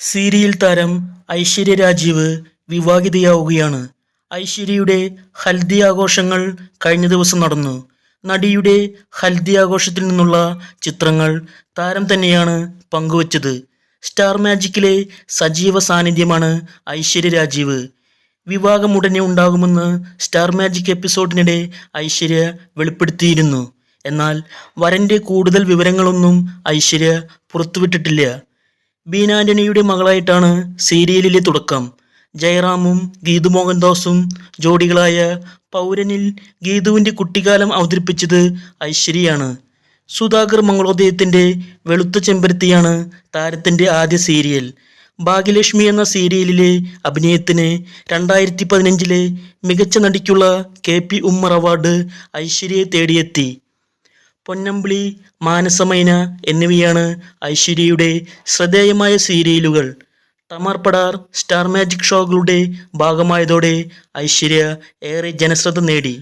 Serial താരം ഐശ്വര്യ രാജീവ് വിവാഹിതയാവുകയാണ്. ഐശ്വര്യയുടെ ഹൽദി ആഘോഷങ്ങൾ കഴിഞ്ഞ ദിവസം നടന്നു. നടിയുടെ ഹൽദി ആഘോഷത്തിൽ നിന്നുള്ള ചിത്രങ്ങൾ താരം തന്നെയാണ് പങ്കുവച്ചത്. സ്റ്റാർ മാജിക്കിലെ സജീവ സാന്നിധ്യമാണ് ഐശ്വര്യ രാജീവ്. വിവാഹം ഉടനെ ഉണ്ടാകുമെന്ന് സ്റ്റാർ മാജിക് എപ്പിസോഡിനിടെ ഐശ്വര്യ വെളിപ്പെടുത്തിയിരുന്നു. എന്നാൽ വരന്റെ കൂടുതൽ വിവരങ്ങളൊന്നും ഐശ്വര്യ പുറത്തുവിട്ടിട്ടില്ല. ആന്റണിയുടെ മകളായിട്ടാണ് സീരിയലിലെ തുടക്കം. ജയറാമും ഗീതു മോഹൻദാസും ജോഡികളായ പൗരനിൽ ഗീതുവിന്റെ കുട്ടിക്കാലം അവതരിപ്പിച്ചത് ഐശ്വര്യയാണ്. സുധാകർ മംഗളോദയത്തിന്റെ വെളുത്ത ചെമ്പരത്തിയാണ് താരത്തിന്റെ ആദ്യ സീരിയൽ. ഭാഗ്യലക്ഷ്മി എന്ന സീരിയലിലെ അഭിനയത്തിന് രണ്ടായിരത്തി പതിനഞ്ചിലെ മികച്ച നടിക്കുള്ള കെ പി ഉമ്മർ അവാർഡ് ഐശ്വര്യയെ തേടിയെത്തി. പൊന്നമ്പിളി മാനസമൈന എന്നിവയാണ് ഐശ്വര്യയുടെ ശ്രദ്ധേയമായ സീരിയലുകൾ. ടമാർ സ്റ്റാർ മാജിക് ഷോകളുടെ ഭാഗമായതോടെ ഐശ്വര്യ ഏറെ ജനശ്രദ്ധ നേടി.